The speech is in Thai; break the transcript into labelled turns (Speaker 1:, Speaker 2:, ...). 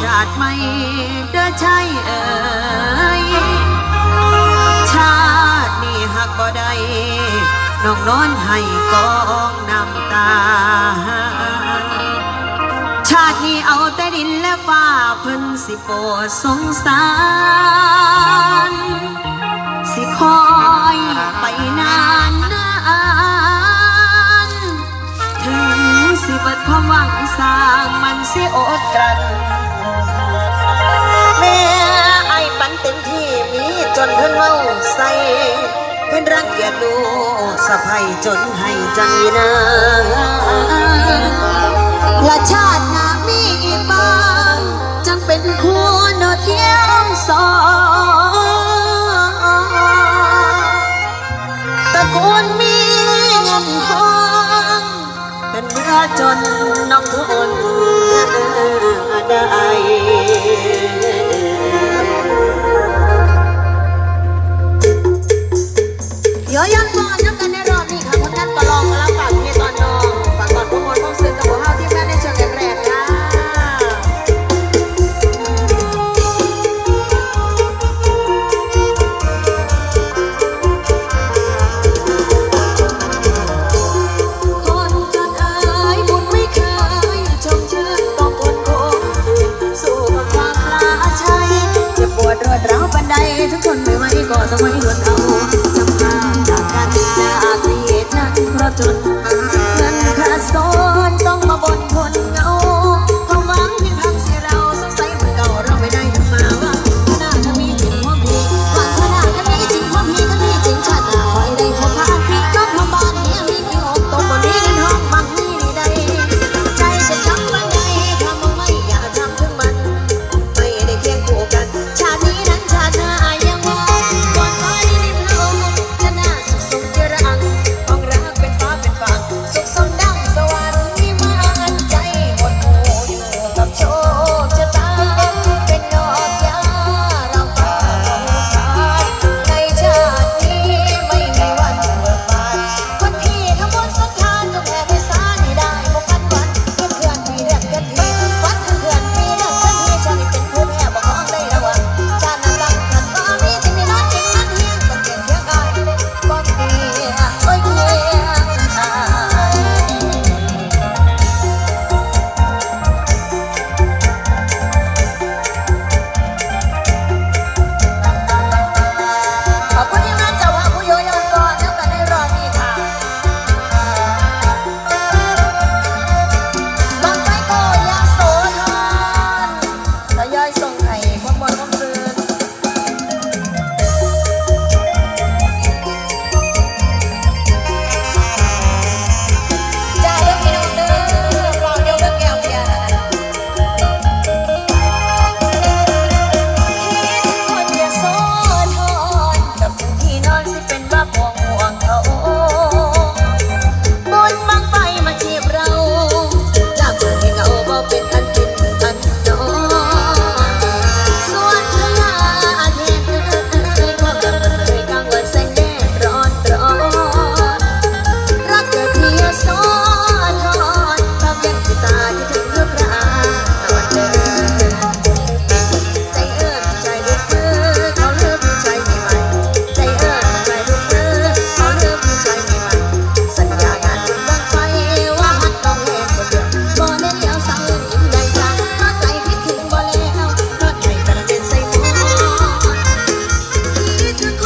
Speaker 1: ชาติไม่เด้อใจเอ่ยชาตินี้หักบ่ได้น้องนอนให้กองน้ำตา ชาตินี้เอาแต่ดินและฟ้าเพิ่นสิโปดสงสาร สิคอยไปนานนานถึงสิเบิดความหวังสร้างมันสิอดกลัน แม่ไอ้ปันเต็มที่มีจนเพิ่นเว้าใส่เพิ่นรังเกียจลูกสะใภ้จนให้ใจนาและชาติหน้ามีอีกบ้างจำเป็นคู่นอเที่ยวสองตระกูลมีเงินทองเป็นเมื่อจนน้องทน ได้ วก็ต้องไว้รวดเอาจำพาจากกันจากเหตุนั้นเพราะจน